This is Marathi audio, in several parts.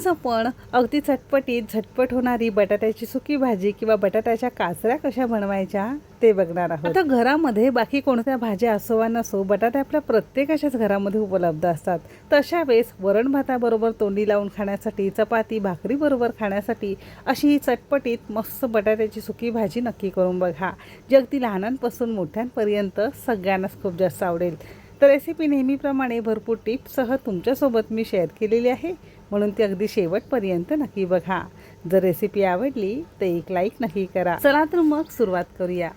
आज आपण अगदी चटपटीत झटपट होणारी बटाट्याची सुकी भाजी किंवा बटाट्याच्या काचऱ्या कशा बनवायच्या ते बघणार आहोत. आता घरामध्ये बाकी कोणत्या भाज्या असो वा नसो बटाटे आपल्या प्रत्येकाच्याच घरामध्ये उपलब्ध असतात. तशा वेळेस वरण भाताबरोबर तोंडी लावून खाण्यासाठी चपाती भाकरी बरोबर खाण्यासाठी अशी ही चटपटीत मस्त बटाट्याची सुकी भाजी नक्की करून बघा. जे अगदी लहानांपासून मोठ्यांपर्यंत सगळ्यांनाच खूप जास्त आवडेल. तर रेसिपी नेहमीप्रमाणे भरपूर टिप्ससह तुमच्यासोबत मी शेअर केलेली आहे. म्हणून ती अगदी शेवटपर्यंत नक्की बघा. जर रेसिपी आवडली तर एक लाईक नक्की करा. चला तर मग सुरुवात करूया.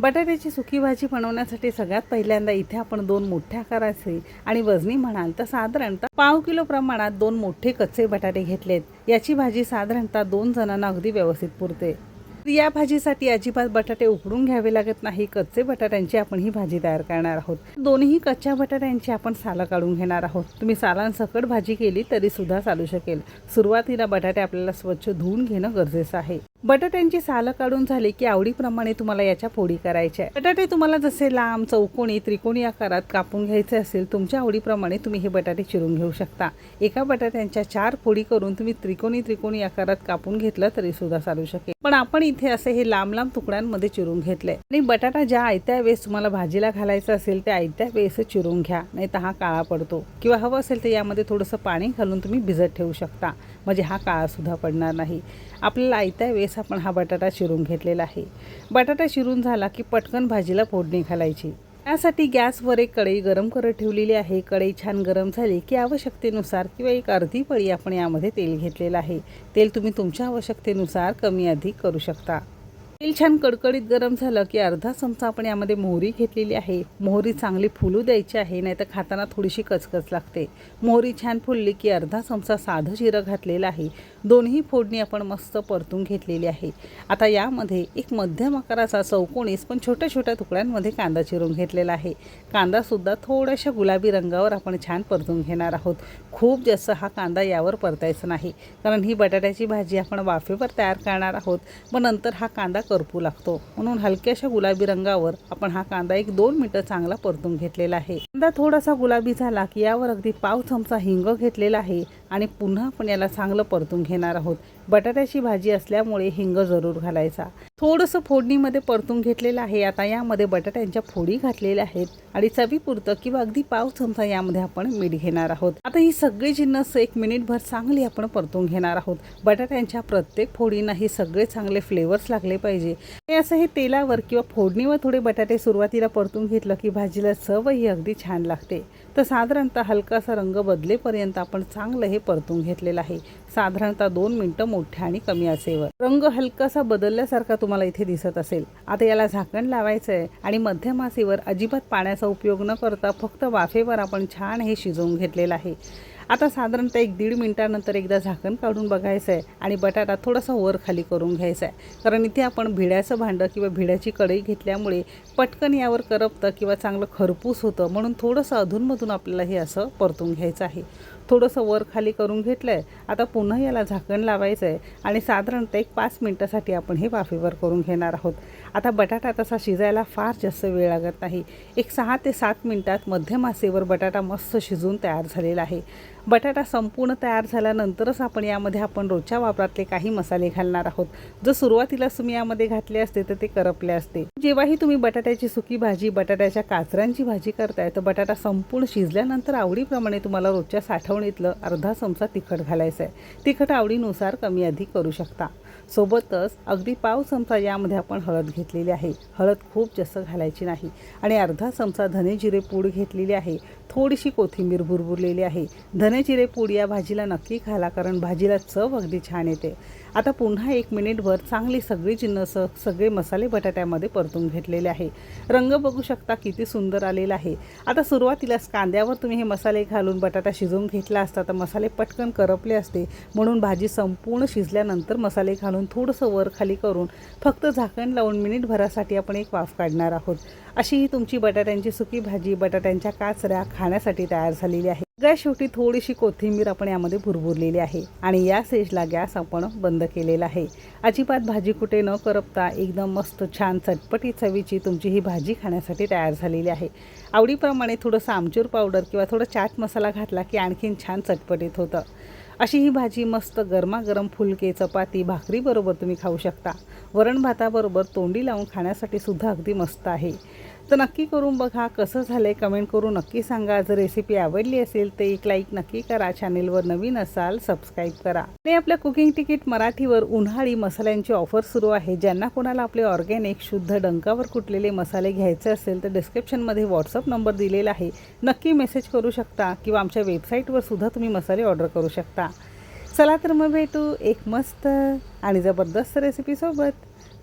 बटाट्याची सुकी भाजी बनवण्यासाठी सगळ्यात पहिल्यांदा इथे आपण दोन मोठ्या आकाराचे आणि वजनी म्हणाल तर साधारणतः पाव किलो प्रमाणात दोन मोठे कच्चे बटाटे घेतलेत. याची भाजी साधारणतः दोन जणांना अगदी व्यवस्थित पुरते. या भाजीसाठी अजिबात बटाटे उकडून घ्यावे लागत नाही. कच्चे बटाट्यांची आपण ही भाजी तयार करणार आहोत. दोन्ही कच्च्या बटाट्यांची आपण सालं काढून घेणार आहोत. तुम्ही सालांसकट भाजी केली तरी सुद्धा चालू शकेल. सुरुवातीला बटाटे आपल्याला स्वच्छ धुवून घेणं गरजेचं आहे. बटाट्यांची सालं काढून झाली की आवडीप्रमाणे तुम्हाला याच्या फोडी करायच्या आहे बटाटे तुम्हाला जसे लांब चौकोनी त्रिकोणी आकारात कापून घ्यायचे असेल तुमच्या आवडीप्रमाणे तुम्ही हे बटाटे चिरून घेऊ शकता. एका बटाट्यांच्या चार फोडी करून तुम्ही त्रिकोणी त्रिकोणी आकारात कापून घेतलं तरी सुद्धा चालू शकेल. पण आपण इथे असे हे लांब लांब तुकड्यांमध्ये चिरून घेतलंय. आणि बटाटा ज्या आयत्या वेळेस तुम्हाला भाजीला घालायचा असेल त्या आयत्या वेळेस चिरून घ्या. नाही तर हा काळा पडतो. किंवा हवं असेल तर यामध्ये थोडंसं पाणी घालून तुम्ही भिजत ठेवू शकता. म्हणजे हा काळा सुद्धा पडणार नाही. आपल्याला आयत्या वेळेस आपण हा बटाटा शिरून घेतलेला आहे. बटाटा शिरून झाला की पटकन भाजीला फोडणी घालायची. त्यासाठी गॅसवर एक कढई गरम करत ठेवलेली आहे. कढई छान गरम झाली की आवश्यकतेनुसार किंवा एक अर्धी पळी आपण यामध्ये तेल घेतलेलं आहे. तेल तुम्ही तुमच्या आवश्यकतेनुसार कमी अधिक करू शकता. तेल छान कडकडीत गरम झालं की अर्धा चमचा आपण यामध्ये मोहरी घेतलेली आहे. मोहरी चांगली फुलू द्यायची आहे नाहीतर खाताना थोडीशी कचकच लागते. मोहरी छान फुलली की अर्धा चमचा साधं जिरं घातलेलं आहे. दोन्ही फोडणी आपण मस्त परतून घेतलेली आहे. आता यामध्ये एक मध्यम आकाराचा चौकोणीस पण छोट्या छोट्या तुकड्यांमध्ये कांदा चिरून घेतलेला आहे. कांदासुद्धा थोड्याशा गुलाबी रंगावर आपण छान परतून घेणार आहोत. खूप जास्त हा कांदा यावर परतायचा नाही कारण ही बटाट्याची भाजी आपण वाफेवर तयार करणार आहोत. मग नंतर हा कांदा करपू लागतो. म्हणून हलक्याशा गुलाबी रंगावर आपण हा कांदा एक दोन मिनिटं चांगला परतून घेतलेला आहे. कांदा थोडासा गुलाबी झाला की यावर अगदी पाव चमचा हिंग घेतलेला आहे. आणि पुन्हा आपण याला चांगलं परतून घेणार आहोत. बटाट्याची भाजी असल्यामुळे हिंग जरूर घालायचा. थोडंसं फोडणीमध्ये परतून घेतलेलं आहे. आता यामध्ये बटाट्यांच्या फोडी घातलेल्या आहेत आणि चवीपुरतं किंवा अगदी पाव चमचा यामध्ये आपण मीठ घेणार आहोत. आता ही सगळी जिन्नस एक मिनिटभर चांगली आपण परतून घेणार आहोत. बटाट्यांच्या प्रत्येक फोडींना हे सगळे चांगले फ्लेवर्स लागले पाहिजे. हे असं हे तेलावर किंवा फोडणीवर थोडे बटाटे सुरुवातीला परतून घेतलं की भाजीला चव ही अगदी छान लागते. तर साधारणतः हलकासा रंग बदलेपर्यंत आपण चांगलं हे परतून घेतलेलं आहे. साधारणतः दोन मिनटं मोठ्या आणि कमी असेवर. रंग हलकासा बदलल्यासारखा तुम्हाला इथे दिसत असेल. आता याला झाकण लावायचं आहे आणि मध्यम आचेवर अजिबात पाण्याचा उपयोग न करता फक्त वाफेवर आपण छान हे शिजवून घेतलेलं आहे. आता साधारणतः एक दीड मिनटानंतर एकदा झाकण काढून बघायचं आहे आणि बटाटा थोडासा वर खाली करून घ्यायचा आहे. कारण इथे आपण भिड्याचं भांडं किंवा भिड्याची कढई घेतल्यामुळे पटकन यावर करपतं किंवा चांगलं खरपूस होतं म्हणून थोडंसं अधूनमधून आपल्याला हे असं परतून घ्यायचं आहे. थोडंसं वर खाली करून घेतलं आहे आता पुन्हा याला झाकण लावायचं आहे आणि साधारणतः एक पाच मिनटासाठी आपण हे वाफेवर करून घेणार आहोत. आता बटाटा तसा शिजायला फार जास्त वेळ लागत नाही. एक सहा ते सात मिनटात मध्यमासेवर बटाटा मस्त शिजून तयार झालेला आहे. बटाटा संपूर्ण तयार झाल्यानंतरच आपण यामध्ये आपण रोजच्या वापरातले काही मसाले घालणार आहोत. जर सुरुवातीलाच तुम्ही यामध्ये घातले असते तर ते करपले असते. जेव्हाही तुम्ही बटाट्याची सुकी भाजी बटाट्याच्या काचरांची भाजी करताय तर बटाटा संपूर्ण शिजल्यानंतर आवडीप्रमाणे तुम्हाला रोजच्या साठवणीतलं अर्धा चमचा तिखट घालायचं आहे तिखट आवडीनुसार कमी अधिक करू शकता. सोबतच अगदी पाव चमचा यामध्ये आपण हळद घेतलेली आहे. हळद खूप जास्त घालायची नाही. आणि अर्धा चमचा धने जिरे पूड घेतलेली आहे. थोडीशी कोथिंबीर भुरभुरलेली आहे. धने जिरे पूड या भाजीला नक्की घाला कारण भाजीला चव अगदी छान येते. आता पुन्हा एक मिनिटभर चांगली सगळी जिन्नस सगळे मसाले बटाट्यामध्ये परतून घेतलेले आहे. रंग बघू शकता किती सुंदर आलेला आहे. आता सुरुवातीलाच कांद्यावर तुम्ही हे मसाले घालून बटाटा शिजवून घेतला असता तर मसाले पटकन करपले असते. म्हणून भाजी संपूर्ण शिजल्यानंतर मसाले घालून थोडंसं वर खाली करून फक्त झाकण लावून मिनिटभरासाठी आपण एक वाफ काढणार आहोत. अशी ही तुमची बटाट्यांची सुकी भाजी बटाट्यांच्या काचऱ्या खाण्यासाठी तयार झालेली आहे. सगळ्या शेवटी थोडीशी कोथिंबीर आपण यामध्ये भुरभुरलेली आहे आणि या स्टेजला गॅस आपण बंद केलेला आहे. अजिबात भाजी कुठे न करपता एकदम मस्त छान चटपटी चवीची तुमची ही भाजी खाण्यासाठी तयार झालेली आहे. आवडीप्रमाणे थोडंसं आमचूर पावडर किंवा थोडं चाट मसाला घातला की आणखीन छान चटपटीत होतं. अशी ही भाजी मस्त गरमागरम फुलके चपाती भाकरीबरोबर तुम्ही खाऊ शकता. वरण भाताबरोबर तोंडी लावून खाण्यासाठी सुद्धा अगदी मस्त आहे. तर नक्की करून बघा कसं झालं आहे कमेंट करून नक्की सांगा. जर रेसिपी आवडली असेल तर एक लाईक नक्की करा. चॅनेलवर नवीन असाल सबस्क्राईब करा. आणि आपल्या कुकिंग तिकीट मराठीवर उन्हाळी मसाल्यांची ऑफर सुरू आहे. ज्यांना कोणाला आपले ऑर्गॅनिक शुद्ध डंकावर कुटलेले मसाले घ्यायचे असेल तर डिस्क्रिप्शनमध्ये व्हॉट्सअप नंबर दिलेला आहे. नक्की मेसेज करू शकता किंवा आमच्या वेबसाईटवर सुद्धा तुम्ही मसाले ऑर्डर करू शकता. चला तर मग भेटू एक मस्त आणि जबरदस्त रेसिपीसोबत